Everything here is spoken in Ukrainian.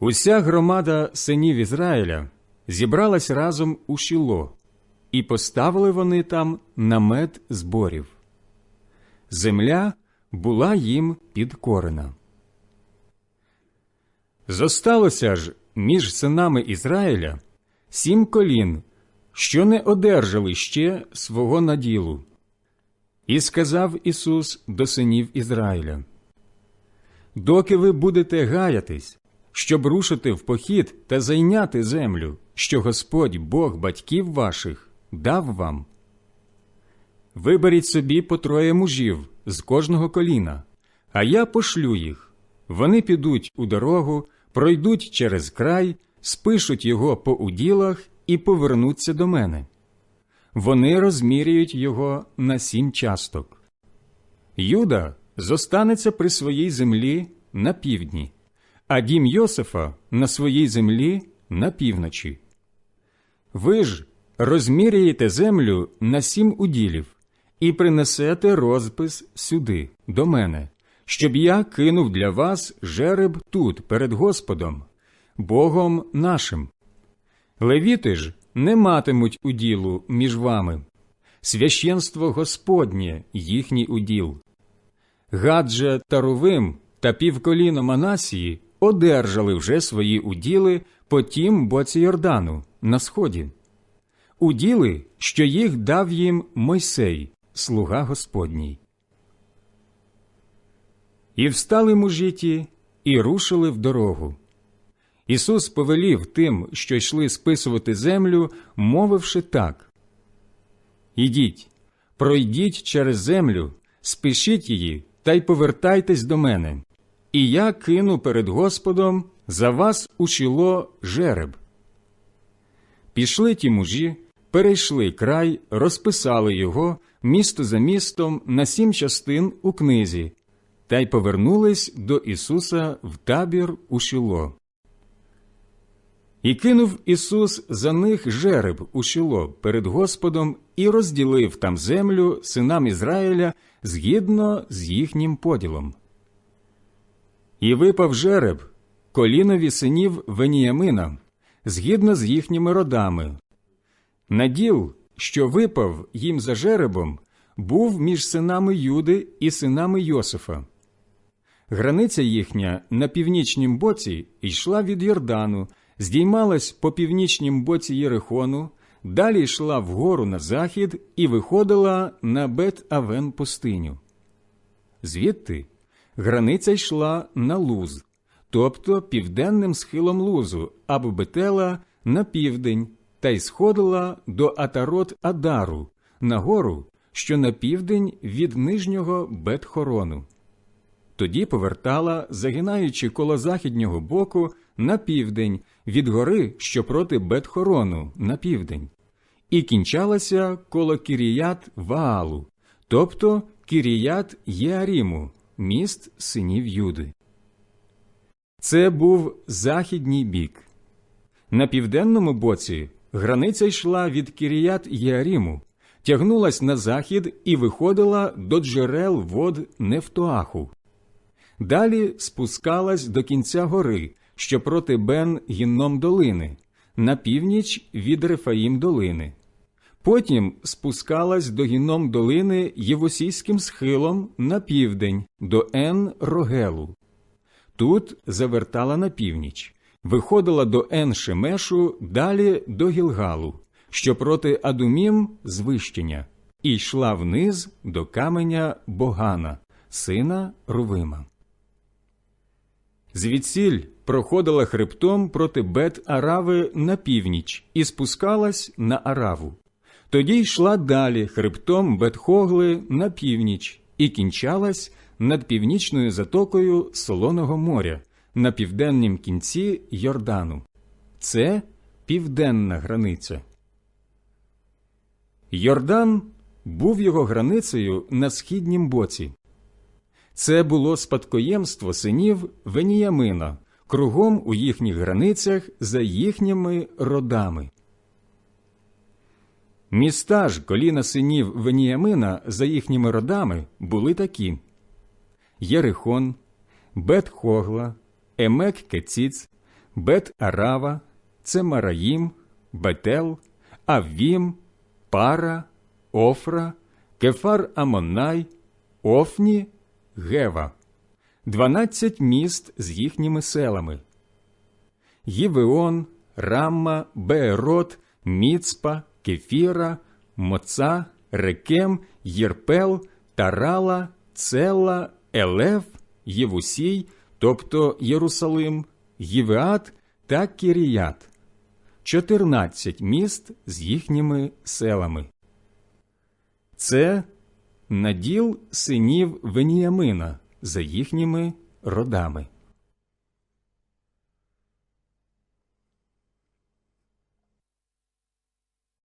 Уся громада синів Ізраїля зібралась разом у Шіло, і поставили вони там намет зборів. Земля була їм підкорена. Зосталося ж між синами Ізраїля сім колін, що не одержали ще свого наділу. І сказав Ісус до синів Ізраїля: Доки ви будете гаятись, щоб рушити в похід та зайняти землю, що Господь Бог батьків ваших дав вам. Виберіть собі по троє мужів з кожного коліна, а я пошлю їх. Вони підуть у дорогу, пройдуть через край, спишуть його по уділах і повернуться до мене. Вони розміряють його на сім часток. Юда зостанеться при своїй землі на півдні, а дім Йосифа на своїй землі на півночі. Ви ж розміряєте землю на сім уділів і принесете розпис сюди, до мене, щоб я кинув для вас жереб тут, перед Господом, Богом нашим. Левіти ж не матимуть уділу між вами, священство Господнє їхній уділ. Гадже та Рувим та півколіно Манасії одержали вже свої уділи по тім боці Йордану на сході. Уділи, що їх дав їм Мойсей, слуга Господній. І встали мужі і рушили в дорогу. Ісус повелів тим, що йшли списувати землю, мовивши так Ідіть, пройдіть через землю, спишіть її та й повертайтесь до мене, і я кину перед Господом за вас у чоло жереб. Пішли ті мужі, перейшли край, розписали його місто за містом на сім частин у книзі, та й повернулись до Ісуса в табір у Шило. І кинув Ісус за них жереб у Шило перед Господом і розділив там землю синам Ізраїля згідно з їхнім поділом. І випав жереб колінові синів Веніямина, згідно з їхніми родами. Наділ, що випав їм за жеребом, був між синами Юди і синами Йосифа. Границя їхня на північнім боці йшла від Йордану, здіймалась по північнім боці Єрихону, далі йшла вгору на захід і виходила на Бет-Авен пустиню. Звідти границя йшла на луз, тобто південним схилом лузу, або Бетела на південь, та й сходила до Атарот Адару, на гору, що на південь від нижнього Бет-Хорону. Тоді повертала, загинаючи коло західнього боку на південь від гори, що проти Бет-Хорону на південь, і кінчалася коло Кіріят Ваалу, тобто Кіріят Єаріму, міст синів Юди. Це був західній бік. На південному боці границя йшла від Кіріят Єаріму, тягнулась на захід і виходила до джерел вод Нефтоаху. Далі спускалась до кінця гори, що проти Бен Гінном долини, на північ від Рефаїм долини. Потім спускалась до гінном долини Євосійським схилом на південь до Ен Рогелу. Тут завертала на північ, виходила до Ен Шемешу, далі до Гілгалу, що проти Адумім звищення, і йшла вниз до каменя Богана, сина Рувима. Звідсіль проходила хребтом проти Бет Арави на північ і спускалась на Араву. Тоді йшла далі хребтом Бетхогли на північ і кінчалась над північною затокою Солоного моря на південнім кінці Йордану. Це південна границя. Йордан був його границею на східнім боці. Це було спадкоємство синів Веніямина, кругом у їхніх границях за їхніми родами. Міста ж коліна синів Веніямина за їхніми родами були такі Єрихон, Бет-Хогла, Емек Кеціц, Бет-Арава, Цемараїм, Бетел, Аввім, Пара, Офра, Кефар Амонай, Офні, Гева, дванадцять міст з їхніми селами. Євеон, Рамма, Беерот, Міцпа, Кефіра, Моца, Рекем, Єрпел, Тарала, Цела, Елев, Євусій, тобто Єрусалим, Євеат та Кіріят, чотирнадцять міст з їхніми селами. Це наділ синів Веніямина за їхніми родами.